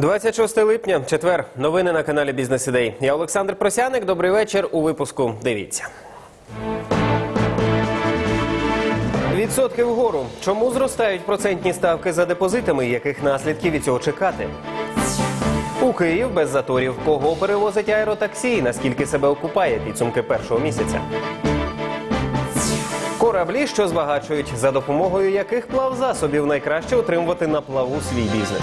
26 липня, четвер. Новини на каналі Бізнес Ідей. Я Олександр Просяник. Добрий вечір. У випуску дивіться. Відсотки вгору. Чому зростають процентні ставки за депозитами? Яких наслідків від цього чекати? У Київ без заторів. Кого перевозить аеротаксі? і Наскільки себе окупає підсумки першого місяця? Кораблі, що збагачують, за допомогою яких плавзасобів найкраще отримувати на плаву свій бізнес.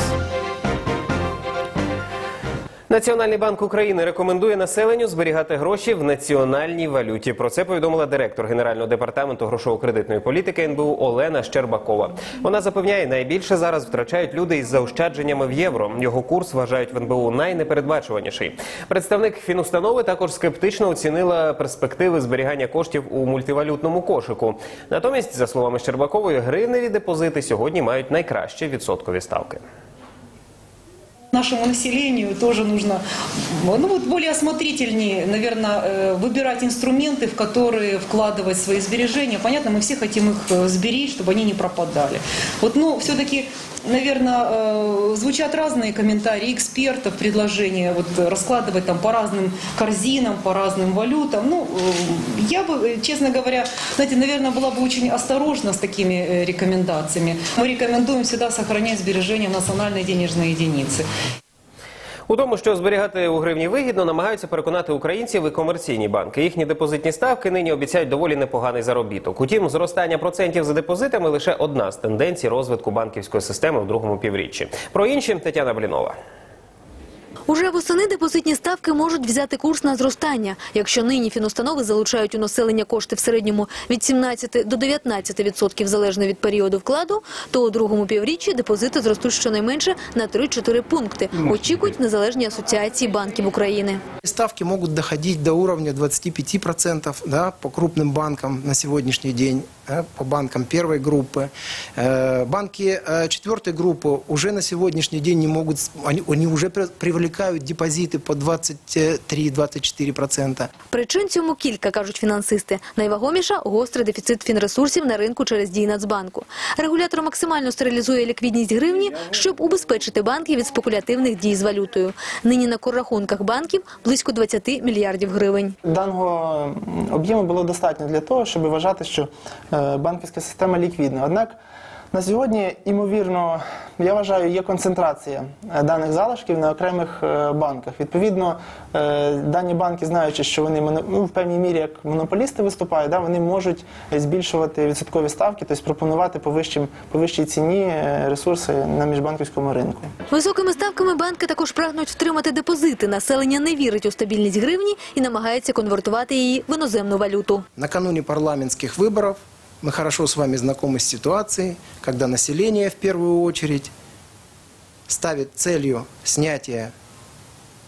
Національний банк України рекомендує населенню зберігати гроші в національній валюті. Про це повідомила директор Генерального департаменту грошово-кредитної політики НБУ Олена Щербакова. Вона запевняє, найбільше зараз втрачають люди із заощадженнями в євро. Його курс вважають в НБУ найнепередбачуваніший. Представник фінустанови також скептично оцінила перспективи зберігання коштів у мультивалютному кошику. Натомість, за словами Щербакової, гривневі депозити сьогодні мають найкращі відсоткові ставки. Нашему населению тоже нужно ну, вот более осмотрительнее, наверное, э, выбирать инструменты, в которые вкладывать свои сбережения. Понятно, мы все хотим их э, сберечь, чтобы они не пропадали. Вот, но все-таки, наверное, э, звучат разные комментарии экспертов, предложения вот, раскладывать там по разным корзинам, по разным валютам. Ну, э, я бы, э, честно говоря, знаете, наверное, была бы очень осторожна с такими э, рекомендациями. Мы рекомендуем всегда сохранять сбережения в национальной денежной единице. У тому, що зберігати у гривні вигідно, намагаються переконати українців і комерційні банки. Їхні депозитні ставки нині обіцяють доволі непоганий заробіток. Утім, зростання процентів за депозитами лише одна з тенденцій розвитку банківської системи в другому півріччі. Про інші Тетяна Блінова. Уже восени депозитні ставки можуть взяти курс на зростання. Якщо нині фінустанови залучають у населення кошти в середньому від 17 до 19 відсотків залежно від періоду вкладу, то у другому півріччі депозити зростуть щонайменше на 3-4 пункти. Очікують незалежні асоціації банків України. Ставки могут доходить до уровня 25% да, по крупным банкам на сегодняшний день, да, по банкам первой группы. Э, Банки э, четвертой группы уже на сегодняшний день не могут, с- они, они уже пр- привлекают депозиты по 23-24%. Причин цьому кілька, кажуть фінансисти. Найвагоміша – гострий дефіцит фінресурсів на ринку через дії Нацбанку. Регулятор максимально стерилізує ліквідність гривні, щоб убезпечити банки від спекулятивних дій з валютою. Нині на коррахунках банків близько 20 мільярдів гривень. Даного об'єму було достатньо для того, щоб вважати, що е, банківська система ліквідна. Однак на сьогодні, ймовірно, я вважаю, є концентрація е, даних залишків на окремих е, банках. Відповідно, е, дані банки, знаючи, що вони моно- ну, в певній мірі як монополісти виступають, да, вони можуть збільшувати відсоткові ставки, тобто пропонувати по, вищим, по вищій ціні ресурси на міжбанківському ринку. Високими ставками банки також прагнуть втримати депозити. Населення не вірить у стабільність гривні і намагається конвертувати її в іноземну валюту. Накануне парламентских выборов мы хорошо с вами знакомы с ситуацией, когда население в первую очередь ставит целью снятия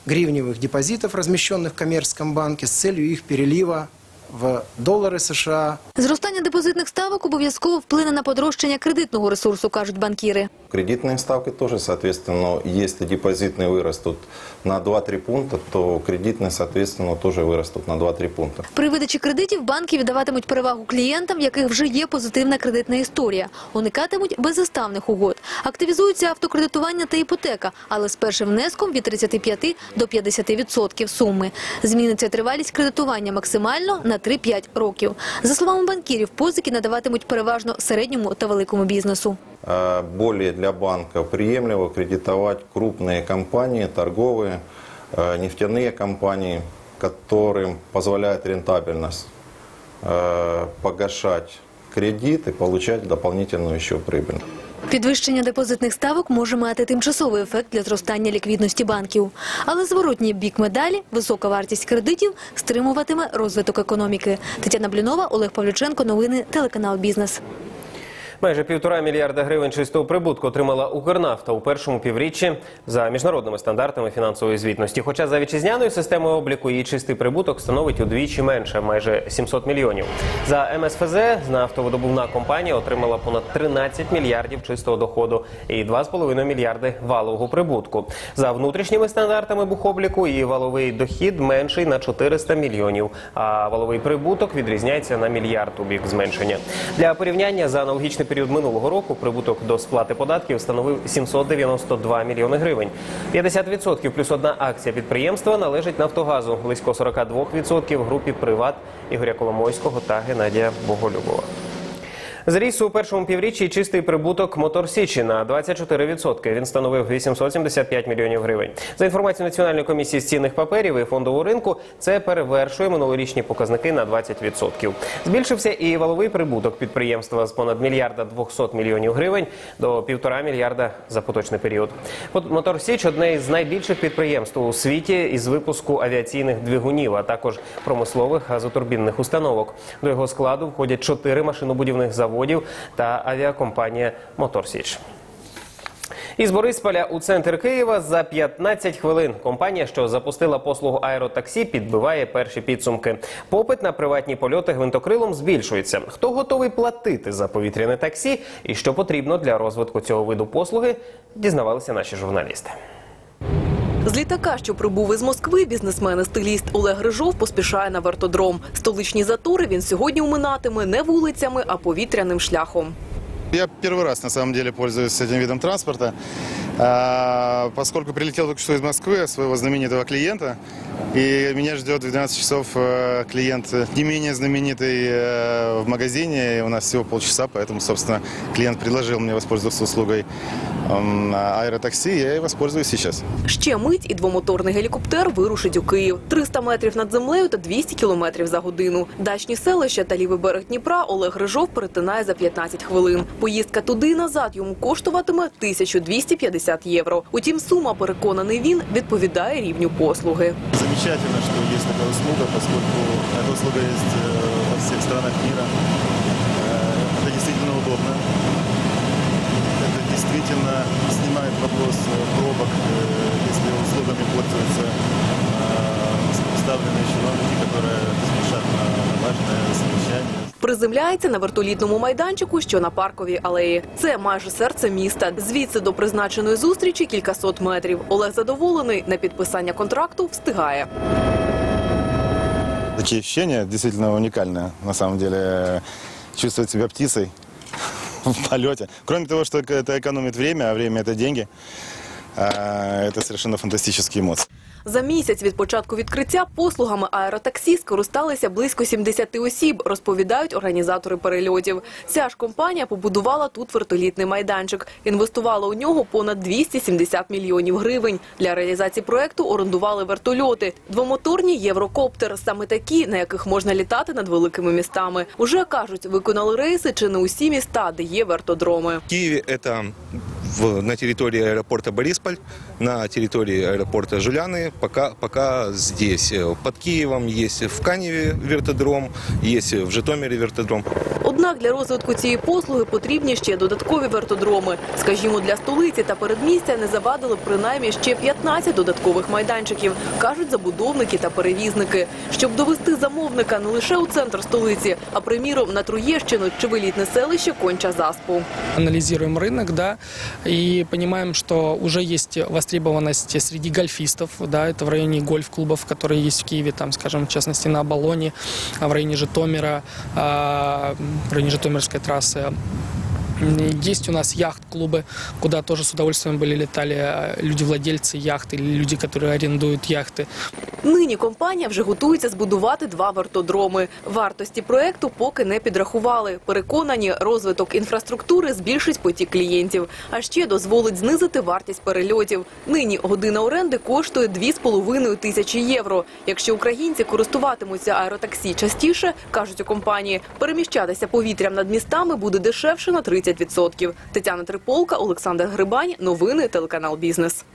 гривневых депозитов, размещенных в коммерческом банке, с целью их перелива в доллары США, Зростання депозитних ставок обов'язково вплине на подорожчання кредитного ресурсу, кажуть банкіри. Кредитные ставки тоже, соответственно, если депозитные вырастут на 2-3 пункта, то кредитные, соответственно, тоже вырастут на 2-3 пункта. При видачі кредитів банки віддаватимуть перевагу клієнтам, в яких вже є позитивна кредитна історія. Уникатимуть беззаставних угод. Активізуються автокредитування та іпотека, але з першим внеском від 35 до 50 відсотків суми. Зміниться тривалість кредитування максимально на 3-5 років. За словами банкірів, позики надаватимуть переважно середньому та великому бізнесу. А Более для банка приемлемо кредитовать крупные компании, торговые, э, нефтяные компании, которым позволяет рентабельность э, погашать кредит и получать дополнительную еще прибыль. Підвищення депозитних ставок може мати тимчасовий ефект для зростання ліквідності банків. Але зворотній бік медалі, висока вартість кредитів, стримуватиме розвиток економіки. Тетяна Блінова, Олег Павлюченко, новини, телеканал «Бізнес». Майже півтора мільярда гривень чистого прибутку отримала Укрнафта у першому півріччі за міжнародними стандартами фінансової звітності. Хоча за вітчизняною системою обліку її чистий прибуток становить удвічі менше, майже 700 мільйонів. За МСФЗ нафтовидобувна компанія отримала понад 13 мільярдів чистого доходу і 2,5 мільярди валового прибутку. За внутрішніми стандартами бухобліку її валовий дохід менший на 400 мільйонів, а валовий прибуток відрізняється на мільярд у бік зменшення. Для порівняння за аналогічний період минулого року прибуток до сплати податків становив 792 мільйони гривень. 50% плюс одна акція підприємства належить Нафтогазу, близько 42% групі Приват Ігоря Коломойського та Геннадія Боголюбова. Зріс у першому півріччі чистий прибуток Мотор Січі на 24%. Він становив 875 мільйонів гривень. За інформацією Національної комісії з цінних паперів і фондового ринку, це перевершує минулорічні показники на 20%. Збільшився і валовий прибуток підприємства з понад мільярда 200 мільйонів гривень до півтора мільярда за поточний період. От Мотор Січ одне із найбільших підприємств у світі із випуску авіаційних двигунів, а також промислових газотурбінних установок. До його складу входять чотири машинобудівних заводів та авіакомпанія Мотор Січ. Із Борисполя у центр Києва за 15 хвилин компанія, що запустила послугу аеротаксі, підбиває перші підсумки. Попит на приватні польоти гвинтокрилом збільшується. Хто готовий платити за повітряне таксі і що потрібно для розвитку цього виду послуги, дізнавалися наші журналісти. З літака, що прибув із Москви, бізнесмен стиліст Олег Грижов поспішає на вертодром. Столичні затори він сьогодні уминатиме не вулицями, а повітряним шляхом. Я перший раз, на самом деле, пользуюсь этим видом транспорта, а, поскольку прилетел только что из Москвы своего знаменитого клиента, и меня ждет в 12 часов э, клиент не менее знаменитый э, в магазине, и у нас всего полчаса, поэтому, собственно, клиент предложил мне воспользоваться услугой м, аэротакси, я и воспользуюсь сейчас. Ще мить і двомоторний гелікоптер вирушить у Київ. 300 метрів над землею та 200 кілометрів за годину. Дачні селища та лівий берег Дніпра Олег Грижов перетинає за 15 хвилин. Поїздка туди і назад йому коштуватиме 1250 євро. Утім, сума, переконаний він, відповідає рівню послуги. Замечательно, что есть такая услуга, поскольку эта услуга есть э, во всех странах мира. Э, Это действительно удобно. Это действительно снимает вопрос э, пробок, э, если услугами пользуются э, ставленные чиновники, которые спешат на важное совещание. Приземляється на вертолітному майданчику, що на парковій алеї. Це майже серце міста. Звідси до призначеної зустрічі кількасот метрів. Олег задоволений на підписання контракту встигає. Такие ощущения действительно уникальные, на самом деле. Чувствовать себя птицей в полете. Кроме того, что это экономит время, а время это деньги, а, это совершенно фантастические эмоции. За місяць від початку відкриття послугами аеротаксі скористалися близько 70 осіб, розповідають організатори перельотів. Ця ж компанія побудувала тут вертолітний майданчик. Інвестувала у нього понад 270 мільйонів гривень. Для реалізації проекту орендували вертольоти. Двомоторні єврокоптер, саме такі, на яких можна літати над великими містами. Уже кажуть, виконали рейси чи не усі міста, де є вертодроми. В Киеве это в- на территории аэропорта Борисполь, на территории аэропорта Жуляны, пока, пока здесь. Э, Под Киевом есть в Каневе вертодром, есть в Житомире вертодром. Однак для розвитку цієї послуги потрібні ще додаткові вертодроми. Скажімо, для столиці та передмістя не завадили б принаймні ще 15 додаткових майданчиків, кажуть забудовники та перевізники. Щоб довести замовника не лише у центр столиці, а приміром на Троєщину чи вилітне селище Конча Заспу. анализируем рынок, да, и понимаем, что уже есть востребованность среди гольфистов, да, это в районе гольф-клубов, которые есть в Киеве, там, скажем, в частности, на Оболоне, а в районе Житомира, а, в районе Житомирской трассы. М, Есть у нас яхт-клубы, куда тоже с удовольствием были летали а, люди-владельцы яхт или люди, которые арендуют яхты. Нині компанія вже готується збудувати два вертодроми. Вартості проекту поки не підрахували. Переконані, розвиток інфраструктури збільшить потік клієнтів, а ще дозволить знизити вартість перельотів. Нині година оренди коштує 2,5 тисячі євро. Якщо українці користуватимуться аеротаксі частіше, кажуть у компанії, переміщатися повітрям над містами буде дешевше на 30%. Тетяна Триполка, Олександр Грибань. Новини телеканал Бізнес.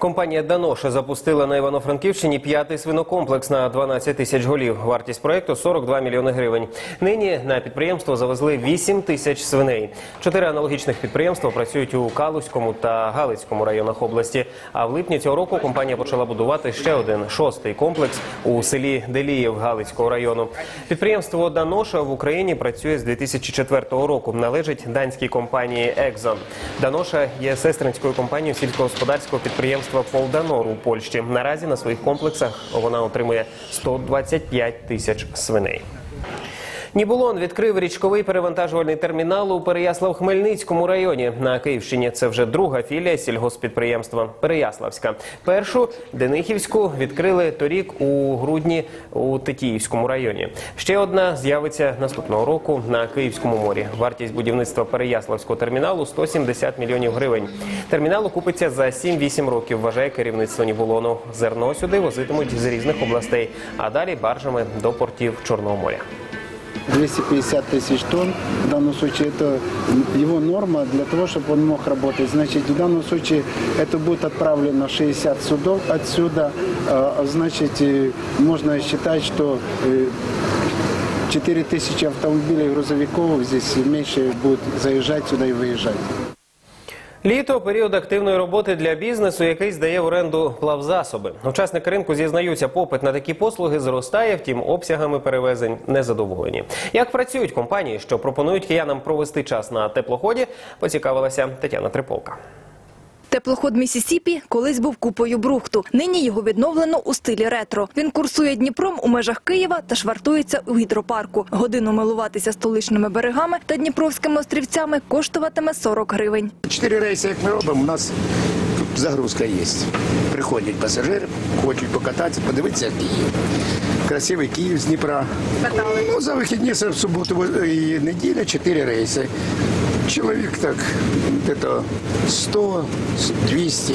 Компанія Даноша запустила на Івано-Франківщині п'ятий свинокомплекс на 12 тисяч голів. Вартість проекту 42 мільйони гривень. Нині на підприємство завезли 8 тисяч свиней. Чотири аналогічних підприємства працюють у Калузькому та Галицькому районах області. А в липні цього року компанія почала будувати ще один шостий комплекс у селі Деліїв Галицького району. Підприємство Даноша в Україні працює з 2004 року. Належить данській компанії Екзон. Даноша є сестринською компанією сільськогосподарського підприємства Полданор у Польщі. Наразі на своїх комплексах вона отримує 125 тисяч свиней. Нібулон відкрив річковий перевантажувальний термінал у Переяслав-Хмельницькому районі. На Київщині це вже друга філія сільгоспідприємства Переяславська. Першу Денихівську відкрили торік у грудні у Тетіївському районі. Ще одна з'явиться наступного року на Київському морі. Вартість будівництва Переяславського терміналу 170 мільйонів гривень. Термінал окупиться за 7-8 років, вважає керівництво Нібулону. Зерно сюди возитимуть з різних областей, а далі баржами до портів Чорного моря. 250 тысяч тонн. В данном случае это его норма для того, чтобы он мог работать. Значит, в данном случае это будет отправлено 60 судов отсюда. А, Значит, и можно считать, что э, 4 тысячи автомобилей грузовиков здесь меньше будут заезжать сюда и выезжать. Літо період активної роботи для бізнесу, який здає в оренду плавзасоби. Учасники ринку зізнаються, попит на такі послуги зростає, втім обсягами перевезень незадоволені. Як працюють компанії, що пропонують киянам провести час на теплоході, поцікавилася Тетяна Триполка. Теплоход Місісіпі колись був купою брухту. Нині його відновлено у стилі ретро. Він курсує Дніпром у межах Києва та швартується у гідропарку. Годину милуватися столичними берегами та дніпровськими острівцями коштуватиме 40 гривень. Чотири рейси, як ми робимо, у нас загрузка є. Приходять пасажири, хочуть покататися, подивитися Київ. Красивий Київ з Дніпра. Ну, за вихідні в суботу і неділя, чотири рейси. Чоловік так, где-то 100, 200.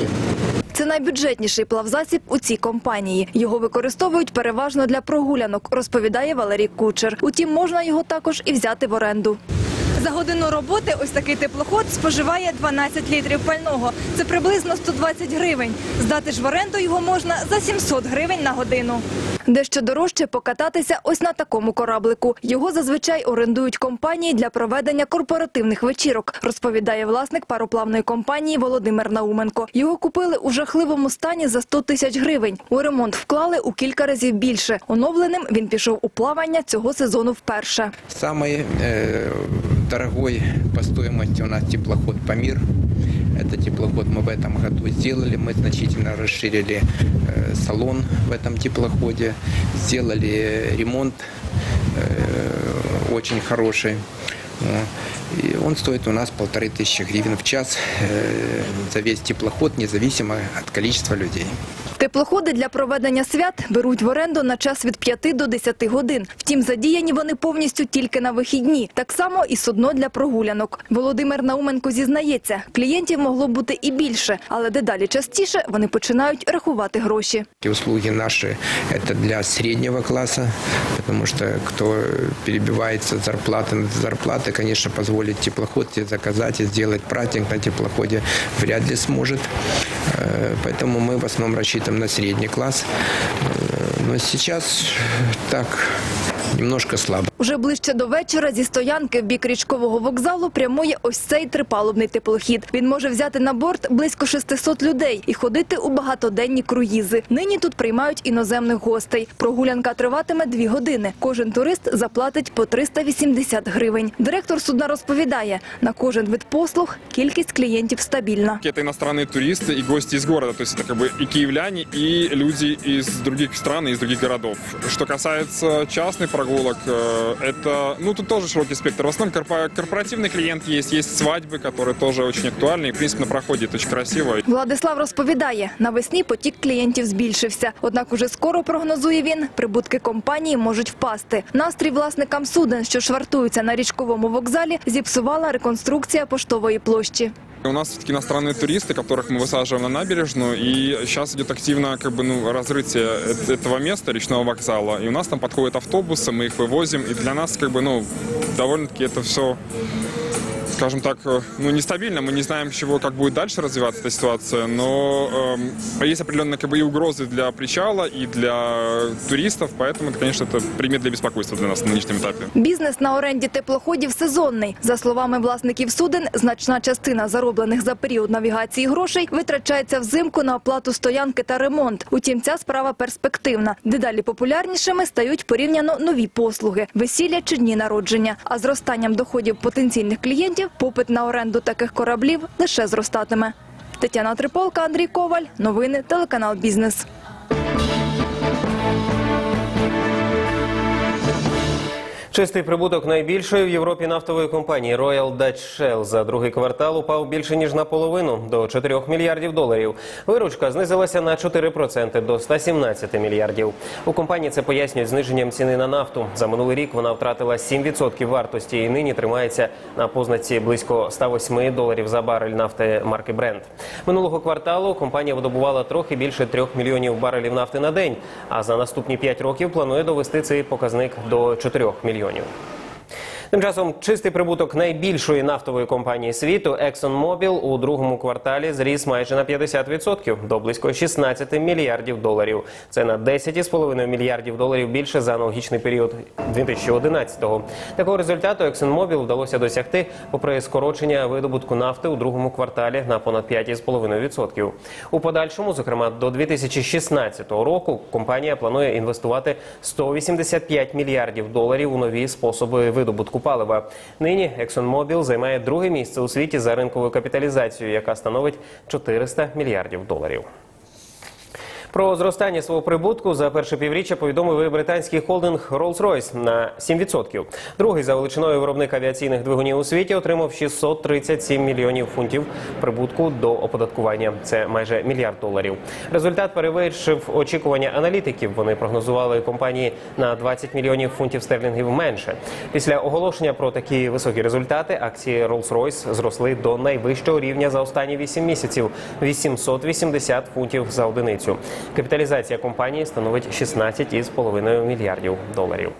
Це найбюджетніший плавзасіб у цій компанії. Його використовують переважно для прогулянок, розповідає Валерій Кучер. Утім, можна його також і взяти в оренду. За годину роботи ось такий теплоход споживає 12 літрів пального. Це приблизно 120 гривень. Здати ж в оренду його можна за 700 гривень на годину. Дещо дорожче покататися ось на такому кораблику. Його зазвичай орендують компанії для проведення корпоративних вечірок, розповідає власник пароплавної компанії Володимир Науменко. Його купили у жахливому стані за 100 тисяч гривень. У ремонт вклали у кілька разів більше. Оновленим він пішов у плавання цього сезону вперше. Самый э, дорогой по стоимости у нас теплоход «Памир». Это теплоход мы в этом году сделали. Мы значительно расширили э, салон в этом теплоходе, сделали ремонт э, очень хороший. Э, И он стоит у нас полторы тысячи гривен в час э, за весь теплоход, независимо от количества людей. Теплоходи для проведення свят беруть в оренду на час від 5 до 10 годин. Втім, задіяні вони повністю тільки на вихідні. Так само і судно для прогулянок. Володимир Науменко зізнається, клієнтів могло бути і більше, але дедалі частіше вони починають рахувати гроші. И услуги наши это для среднего класса, потому что кто перебивается с зарплаты на зарплаты, конечно, позволить теплоход себе заказать и сделать праздник на теплоходе вряд ли сможет. Э, Поэтому мы в основном рассчитываем на средний класс. Э, Но сейчас так немножко слабо. Уже ближче до вечора зі стоянки в бік річкового вокзалу прямує ось цей трипалубний теплохід. Він може взяти на борт близько 600 людей і ходити у багатоденні круїзи. Нині тут приймають іноземних гостей. Прогулянка триватиме дві години. Кожен турист заплатить по 380 гривень. Директор судна розповідає, на кожен вид послуг кількість клієнтів стабільна. Это иностранные туристы и гости из города, то есть это как бы и киевляне, и люди из других стран, и из других городов. Что касается частных прогулок, э, это, ну, тут тоже широкий спектр. В основном корпо- корпоративный клиент есть, есть свадьбы, которые тоже очень актуальны, и, в принципе, на проходе это очень красиво. Владислав розповідає, навесні потік клієнтів збільшився. Однак уже скоро, прогнозує він, прибутки компанії можуть впасти. Настрій власникам суден, що швартуються на річковому вокзалі, зіпсувала реконструкція поштової площі. У нас все-таки иностранные туристы, которых мы высаживаем на набережную, и сейчас идет активно как бы, ну, разрытие эт- этого места, речного вокзала, и у нас там подходят автобусы, мы их вывозим, и для нас как бы, ну, довольно-таки это все скажем так, э, ну, нестабильно. Мы не знаем, с чего, как будет дальше развиваться эта ситуация, но эм, есть определенные как бы, и угрозы для причала, и для туристов, поэтому, это, конечно, это предмет для беспокойства для нас на нынешнем этапе. Бізнес на оренді теплоходів сезонний. За словами власників суден, значна частина зароблених за період навігації грошей витрачається взимку на оплату стоянки та ремонт. Утім, ця справа перспективна. Дедалі популярнішими стають порівняно нові послуги – весілля чи дні народження. А зростанням доходів потенційних клієнтів попит на оренду таких кораблів лише зростатиме. Тетяна Триполка, Андрій Коваль. Новини телеканал Бізнес. Чистий прибуток найбільшої в Європі нафтової компанії Royal Dutch Shell за другий квартал упав більше ніж наполовину до 4 мільярдів доларів. Виручка знизилася на 4% до 117 мільярдів. У компанії це пояснюють зниженням ціни на нафту. За минулий рік вона втратила 7% вартості і нині тримається на познаці близько 108 доларів за барель нафти марки Brent. Минулого кварталу компанія видобувала трохи більше 3 мільйонів барелів нафти на день, а за наступні 5 років планує довести цей показник до 4 мільйонів. регионів. Тим часом чистий прибуток найбільшої нафтової компанії світу ExxonMobil у другому кварталі зріс майже на 50% до близько 16 мільярдів доларів. Це на 10,5 мільярдів доларів більше за аналогічний період 2011-го. Такого результату ExxonMobil вдалося досягти попри скорочення видобутку нафти у другому кварталі на понад 5,5%. У подальшому, зокрема до 2016 року, компанія планує інвестувати 185 мільярдів доларів у нові способи видобутку палива. Нині ExxonMobil займає друге місце у світі за ринковою капіталізацією, яка становить 400 мільярдів доларів. Про зростання свого прибутку за перше півріччя повідомив і британський холдинг Rolls-Royce на 7%. Другий за величиною виробник авіаційних двигунів у світі отримав 637 мільйонів фунтів прибутку до оподаткування. Це майже мільярд доларів. Результат перевищив очікування аналітиків. Вони прогнозували компанії на 20 мільйонів фунтів стерлінгів менше. Після оголошення про такі високі результати акції Rolls-Royce зросли до найвищого рівня за останні 8 місяців 880 фунтів за одиницю. Капіталізація компанії становить 16,5 мільярдів доларів.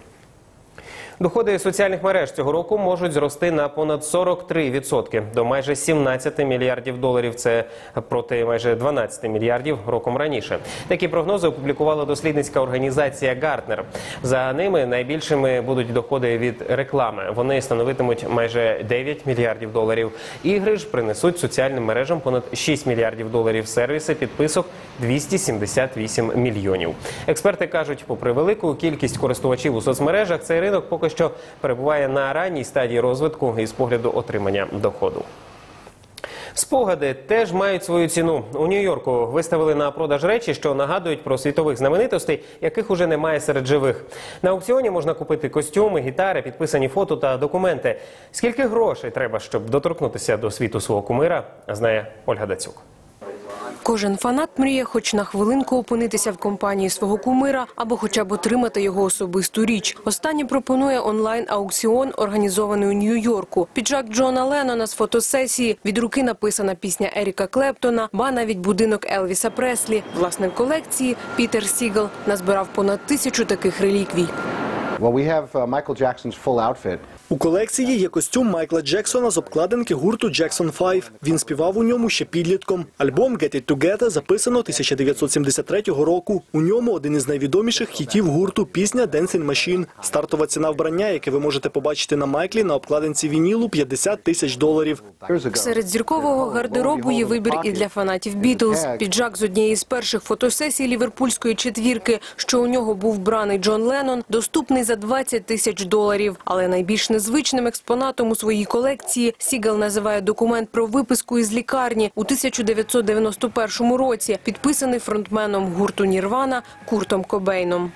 Доходи соціальних мереж цього року можуть зрости на понад 43% до майже 17 мільярдів доларів. Це проти майже 12 мільярдів роком раніше. Такі прогнози опублікувала дослідницька організація Гартнер. За ними найбільшими будуть доходи від реклами. Вони становитимуть майже 9 мільярдів доларів. Ігри ж принесуть соціальним мережам понад 6 мільярдів доларів. Сервіси підписок 278 мільйонів. Експерти кажуть, попри велику кількість користувачів у соцмережах, цей ринок поки що перебуває на ранній стадії розвитку із погляду отримання доходу. Спогади теж мають свою ціну. У Нью-Йорку виставили на продаж речі, що нагадують про світових знаменитостей, яких уже немає серед живих. На аукціоні можна купити костюми, гітари, підписані фото та документи. Скільки грошей треба, щоб доторкнутися до світу свого кумира, знає Ольга Дацюк. Кожен фанат мріє хоч на хвилинку опинитися в компанії свого кумира або хоча б отримати його особисту річ. Останнє пропонує онлайн-аукціон, організований у Нью-Йорку. Піджак Джона Леннона з фотосесії, від руки написана пісня Еріка Клептона, ба навіть будинок Елвіса Преслі. Власник колекції Пітер Сігел назбирав понад тисячу таких реліквій. Well, we have uh, Michael Jackson's full outfit. У колекції є костюм Майкла Джексона з обкладинки гурту Jackson 5. Він співав у ньому ще підлітком. Альбом Get It Together записано 1973 року. У ньому один із найвідоміших хітів гурту пісня Dancing Machine. Стартова ціна вбрання, яке ви можете побачити на Майклі на обкладинці вінілу 50 тисяч доларів. Серед зіркового гардеробу є вибір і для фанатів Бітлз. Піджак з однієї з перших фотосесій ліверпульської четвірки, що у нього був браний Джон Леннон, доступний за 20 тисяч доларів. Але найбільш незвичним експонатом у своїй колекції Сігел називає документ про виписку із лікарні у 1991 році, підписаний фронтменом гурту Нірвана Куртом Кобейном.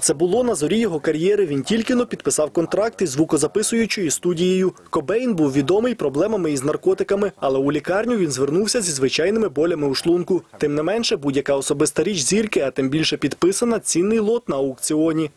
Це було на зорі його кар'єри. Він тільки но підписав контракт із звукозаписуючою студією. Кобейн був відомий проблемами із наркотиками, але у лікарню він звернувся зі звичайними болями у шлунку. Тим не менше, будь-яка особиста річ зірки, а тим більше підписана цінний лот на аукціоні.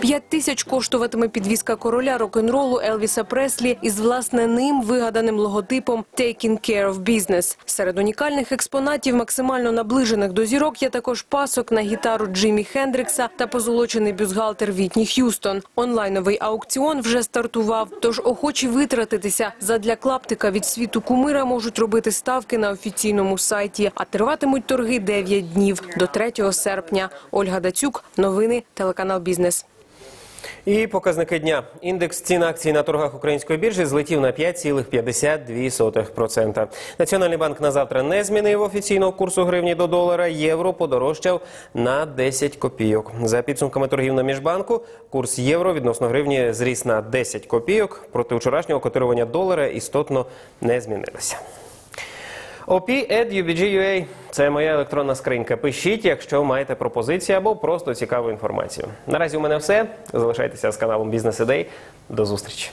П'ять тисяч коштуватиме підвізка короля рок-н-ролу Елвіса Преслі із власне ним вигаданим логотипом «Taking care of business». Серед унікальних експонатів, максимально наближених до зірок, є також пасок на гітару Джиммі Хендрікса та позолочений бюстгальтер Вітні Х'юстон. Онлайновий аукціон вже стартував, тож охочі витратитися задля клаптика від світу кумира можуть робити ставки на офіційному сайті, а триватимуть торги 9 днів до 3 серпня. Ольга Дацюк, новини, телеканал «Бізнес». І показники дня. Індекс цін акцій на торгах української біржі злетів на 5,52%. Національний банк на завтра не змінив офіційного курсу гривні до долара. Євро подорожчав на 10 копійок. За підсумками торгів на міжбанку, курс євро відносно гривні зріс на 10 копійок. Проти вчорашнього котирування долара істотно не змінилося. op.ed.ubg.ua – це моя електронна скринька. Пишіть, якщо маєте пропозиції або просто цікаву інформацію. Наразі у мене все. Залишайтеся з каналом Бізнес Ідей. До зустрічі.